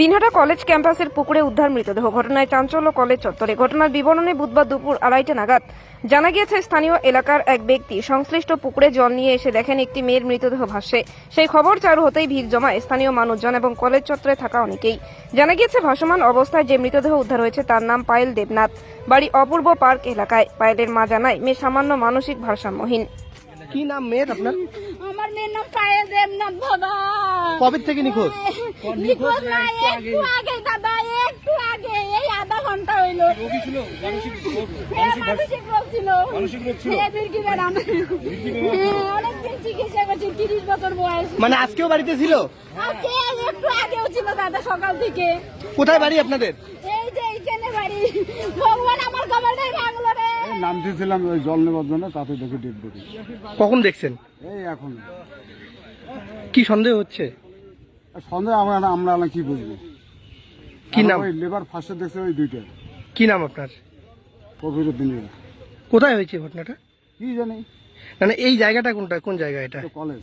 Dinhata college ক্যাম্পাসের পুকুরে উদ্ধার মৃতদেহ। ঘটনায় চাঞ্চল্য কলেজ চত্বরে। ঘটনার বিবরণে বুধবার দুপুর আড়াইটা নাগাদ জানা গিয়েছে স্থানীয় এলাকার এক ব্যক্তি সংশ্লিষ্ট পুকুরে জল নিয়ে এসে দেখেন একটি মেয়ের মৃতদেহ ভাসছে। সেই খবর চালু হতেই ভিড় জমায় স্থানীয় মানুষজন এবং কলেজ চত্বরে থাকা অনেকেই। জানা গিয়েছে ভাসমান অবস্থায় যে মৃতদেহ উদ্ধার হয়েছে তার নাম পায়েল দেবনাথ। বাড়ি অপূর্ব পার্ক এলাকায়। পায়েলের মা জানায় মেয়ে সামান্য মানসিক ভারসাম্যহীন। কি নাম মেয়ের আপনার? আমার মেয়ের নাম পায়েল দেবনাথ বাবা। কবে থেকে নিখোঁজ? নিখোঁজ না একটু আগে দাদা একটু আগে এই আধা ঘণ্টা হইল। হ্যাঁ, মানসিক রোগ ছিল। হ্যাঁ, বিরকি ম্যাডাম। হ্যাঁ, চিকিৎসা করছি বছর বয়স। মানে আজকেও বাড়িতে ছিল? আজকে একটু আগেও ছিল দাদা সকাল থেকে। কোথায় বাড়ি আপনাদের? এই যে এইখানে বাড়ি। ভগবান আমার কপালটাই ভাঙলো রে। নাম দিয়েছিলাম ওই জল নেবার জন্য তাতে দেখে ডেট কখন দেখছেন? এই এখন। কি সন্দেহ হচ্ছে? সন্দেহ আমরা না আমরা না কি বুঝব? কি নাম? ওই লেবার ফার্স্টে দেখছে ওই দুইটা। কি নাম আপনার? কবিরুদ্দিন দিনে কোথায় হয়েছে ঘটনাটা? কি জানি? না এই জায়গাটা কোনটা? কোন জায়গা এটা? কলেজ